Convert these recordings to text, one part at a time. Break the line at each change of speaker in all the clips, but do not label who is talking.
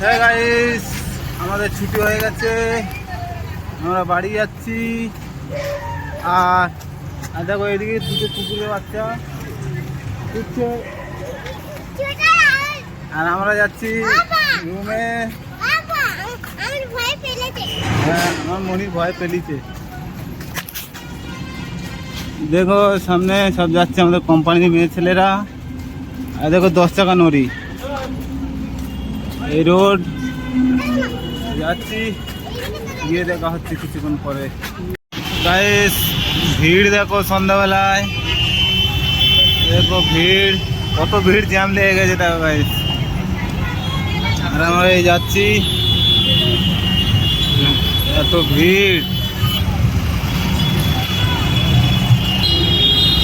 হ্যাঁ গাইস আমাদের ছুটি হয়ে গেছে। আমরা বাড়ি যাচ্ছি। আর আর দেখো এদিকে দুটো কুকুরের বাচ্চা। উঠছে আর আমরা যাচ্ছি রুমে। হ্যাঁ আমার মনির ভয় পেলিছে। দেখো সামনে সব যাচ্ছে আমাদের কোম্পানির মেয়ে ছেলেরা। আর দেখো দশ টাকা নড়ি। এই রোড, যাচ্ছি। গিয়ে দেখা হচ্ছে কিছুক্ষণ পরে। গাইস ভিড় দেখো সন্ধ্যাবেলায়। দেখো ভিড়, কত ভিড় জ্যাম লেগে গেছে দেখো গাইস আর আমরা এই যাচ্ছি। এত ভিড়।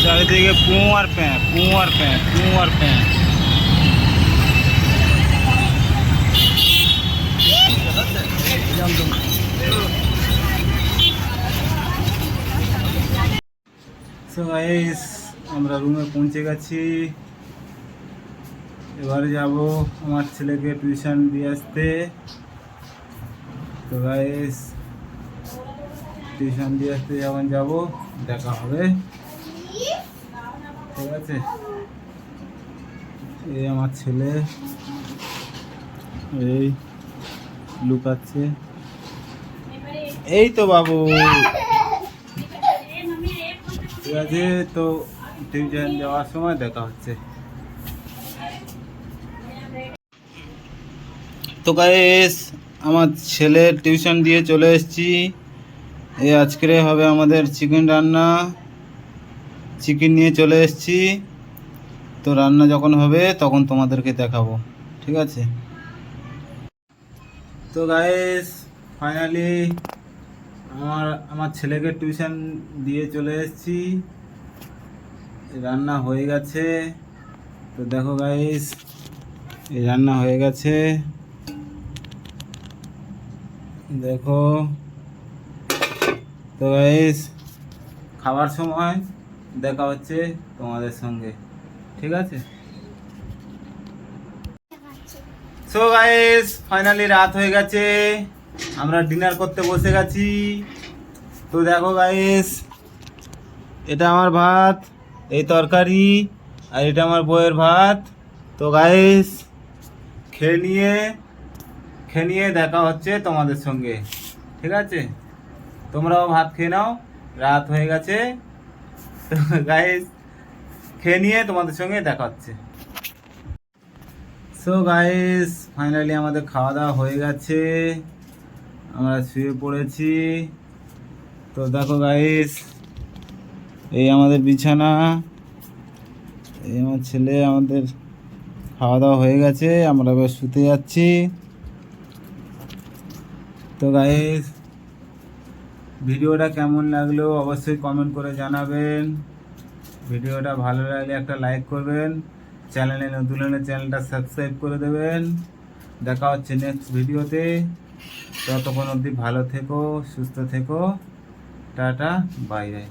চারিদিকে পু আর প্যাঁ পু প্যাঁ পু আর প্যাঁ। সো গাইস আমরা রুমে পৌঁছে গেছি। এবারে যাব আমার ছেলেকে টিউশন দিয়ে আসতে। তো গাইস টিউশন দিয়ে আসতে যখন যাব, দেখা হবে। ঠিক আছে? এই আমার ছেলে। এই লুকাচ্ছে। এই তো বাবু। ঠিক আছে, তো টিউশন যাওয়ার সময় দেখা হচ্ছে। তো গাইস আমার ছেলের টিউশন দিয়ে চলে এসেছি। এই আজকে হবে আমাদের চিকেন রান্না। চিকেন নিয়ে চলে এসেছি। তো রান্না যখন হবে, তখন তোমাদেরকে দেখাবো। ঠিক আছে? তো গাইস ফাইনালি আমার আমার ছেলেকে টিউশন দিয়ে চলে এসেছি। রান্না হয়ে গেছে। তো দেখো গাইস এই রান্না হয়ে গেছে। দেখো। তো গাইস খাবার সময় দেখা হচ্ছে তোমাদের সঙ্গে। ঠিক আছে? সো গাইস ফাইনালি রাত হয়ে গেছে। আমরা ডিনার করতে বসে গেছি। তো দেখো গাইস এটা আমার ভাত, এই তরকারি, আর এটা আমার বউয়ের ভাত। তো গাইস খেয়ে নিয়ে খেয়ে নিয়ে দেখা হচ্ছে তোমাদের সঙ্গে। ঠিক আছে? তোমরাও ভাত খেয়ে নাও, রাত হয়ে গেছে। তো গাইস খেয়ে নিয়ে তোমাদের সঙ্গে দেখা হচ্ছে। সো গাইস ফাইনালি আমাদের খাওয়া দাওয়া হয়ে গেছে। আমরা শুয়ে পড়েছি। তো দেখো গাইস এই আমাদের বিছানা। এই আমার ছেলে আমাদের খাওয়া দাওয়া হয়ে গেছে। আমরা এবার শুতে যাচ্ছি। তো গাইস ভিডিওটা কেমন লাগল অবশ্যই কমেন্ট করে জানাবেন। ভিডিওটা ভালো লাগলে একটা লাইক করবেন। চ্যানেলে নতুন হলে চ্যানেলটা সাবস্ক্রাইব করে দেবেন। দেখা হচ্ছে নেক্সট ভিডিওতে। ততক্ষণ অবধি ভালো থেকো, সুস্থ থেকো। Tata, bye bye.